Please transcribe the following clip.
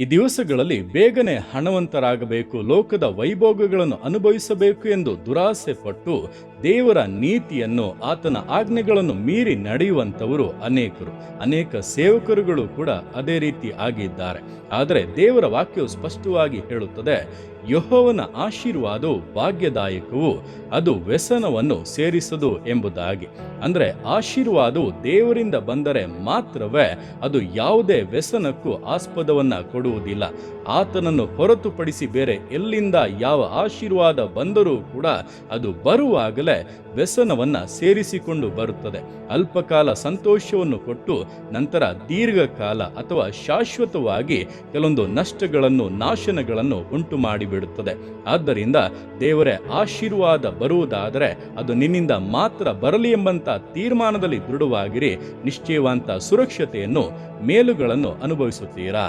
ಈ ದಿವಸಗಳಲ್ಲಿ ಬೇಗನೆ ಹಣವಂತರಾಗಬೇಕು, ಲೋಕದ ವೈಭೋಗಗಳನ್ನು ಅನುಭವಿಸಬೇಕು ಎಂದು ದುರಾಸೆ ಪಟ್ಟು ದೇವರ ನೀತಿಯನ್ನು, ಆತನ ಆಜ್ಞೆಗಳನ್ನು ಮೀರಿ ನಡೆಯುವಂಥವರು ಅನೇಕರು. ಅನೇಕ ಸೇವಕರುಗಳು ಕೂಡ ಅದೇ ರೀತಿ ಆಗಿದ್ದಾರೆ. ಆದರೆ ದೇವರ ವಾಕ್ಯವು ಸ್ಪಷ್ಟವಾಗಿ ಹೇಳುತ್ತದೆ, ಯಹೋವನ ಆಶೀರ್ವಾದವು ಭಾಗ್ಯದಾಯಕವು, ಅದು ವ್ಯಸನವನ್ನು ಸೇರಿಸದು ಎಂಬುದಾಗಿ. ಅಂದರೆ ಆಶೀರ್ವಾದವು ದೇವರಿಂದ ಬಂದರೆ ಮಾತ್ರವೇ ಅದು ಯಾವುದೇ ವ್ಯಸನಕ್ಕೂ ಆಸ್ಪದವನ್ನ ಕೊಡುವುದಿಲ್ಲ. ಆತನನ್ನು ಹೊರತುಪಡಿಸಿ ಬೇರೆ ಎಲ್ಲಿಂದ ಯಾವ ಆಶೀರ್ವಾದ ಬಂದರೂ ಕೂಡ ಅದು ಬರುವಾಗಲೇ ವ್ಯಸನವನ್ನು ಸೇರಿಸಿಕೊಂಡು ಬರುತ್ತದೆ. ಅಲ್ಪಕಾಲ ಸಂತೋಷವನ್ನು ಕೊಟ್ಟು ನಂತರ ದೀರ್ಘಕಾಲ ಅಥವಾ ಶಾಶ್ವತವಾಗಿ ಕೆಲವೊಂದು ನಷ್ಟಗಳನ್ನು, ನಾಶನಗಳನ್ನು ಉಂಟು ಮಾಡಿಬಿಡುತ್ತದೆ. ಆದ್ದರಿಂದ ದೇವರೇ ಆಶೀರ್ವಾದ ಬರುವುದಾದರೆ ಅದು ನಿನ್ನಿಂದ ಮಾತ್ರ ಬರಲಿ ಎಂಬಂಥ ತೀರ್ಮಾನದಲ್ಲಿ ದೃಢವಾಗಿರಿ. ನಿಶ್ಚಯವಂತ ಸುರಕ್ಷತೆಯನ್ನು, ಮೇಲುಗಳನ್ನು ಅನುಭವಿಸುತ್ತೀರಾ?